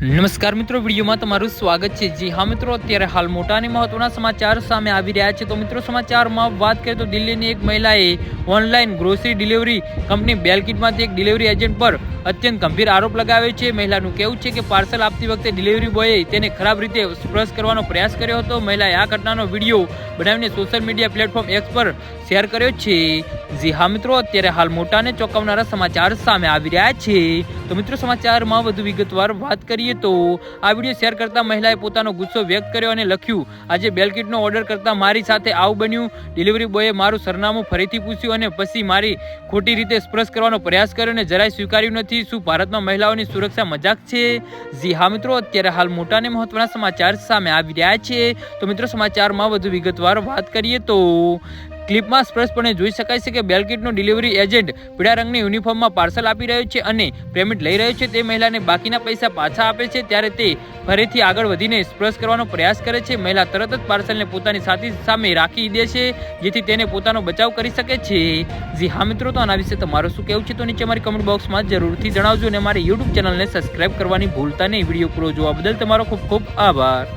નમસ્કાર મિત્રો, વિડીયોમાં તમારું સ્વાગત છે. જી હા મિત્રો, અત્યારે હાલ મોટા અને મહત્વના સમાચાર સામે આવી રહ્યા છે. તો મિત્રો, સમાચારમાં વાત કરીએ તો દિલ્હીની એક મહિલાએ ઓનલાઈન ગ્રોસરી ડિલિવરી કંપની બેલકીટમાંથી એક ડિલિવરી એજન્ટ પર અત્યંત ગંભીર આરોપ લગાવ્યો છે. મહિલાનું કહેવું છે કે પાર્સલ આપતી વખતે ડિલિવરી બોયે તેને ખરાબ રીતે સ્પર્શ કરવાનો પ્રયાસ કર્યો હતો. મહિલાએ આ ઘટનાનો વીડિયો બનાવીને સોશિયલ મીડિયા પ્લેટફોર્મ એક્સ પર શેર કર્યો છે. જી હા મિત્રો, અત્યારે હાલ મોટા અને ચોંકાવનારા સમાચાર સામે આવી રહ્યા છે. તો મિત્રો સમાચારમાં વધુ વિગતવાર વાત કરીએ તો આ વીડિયો શેર કરતા મહિલાએ પોતાનો ગુસ્સો વ્યક્ત કર્યો અને લખ્યું, આજે બેલકીટનો ઓર્ડર કરતા મારી સાથે આવું બન્યું. ડિલિવરી બોયે મારું સરનામું ફરીથી પૂછ્યું અને પછી મારી ખોટી રીતે સ્પર્શ કરવાનો પ્રયાસ કર્યો અને જરાય સ્વીકાર્યું નથી. શું ભારતમાં મહિલાઓની સુરક્ષા મજાક છે? જી હા મિત્રો, અત્યારે હાલ મોટા અને મહત્વના સમાચાર સામે આવી રહ્યા છે. તો મિત્રો સમાચારમાં વધુ વિગતવાર વાત કરીએ તો ક્લિપમાં સ્પષ્ટપણે જોઈ શકાય છે કે બેલકીટનો ડિલિવરી એજન્ટ પીળા રંગની યુનિફોર્મમાં પાર્સલ આપી રહ્યો છે અને પેમેન્ટ લઈ રહ્યો છે. તે મહિલાને બાકીના પૈસા પાછા આપે છે ત્યારે તે ફરીથી આગળ વધીને સ્પર્શ કરવાનો પ્રયાસ કરે છે. મહિલા તરત જ પાર્સલને પોતાની સાથી સામે રાખી દે છે, જેથી તેને પોતાનો બચાવ કરી શકે છે. જી હા મિત્રો, તો આના વિશે તમારું શું કહેવું છે? તો નીચે મારી કમેન્ટ બોક્સમાં જરૂરથી જણાવજો અને મારી યુટ્યુબ ચેનલને સબસ્ક્રાઇબ કરવાની ભૂલતા નહીં. વીડિયો પૂરો જોવા બદલ તમારો ખૂબ ખૂબ આભાર.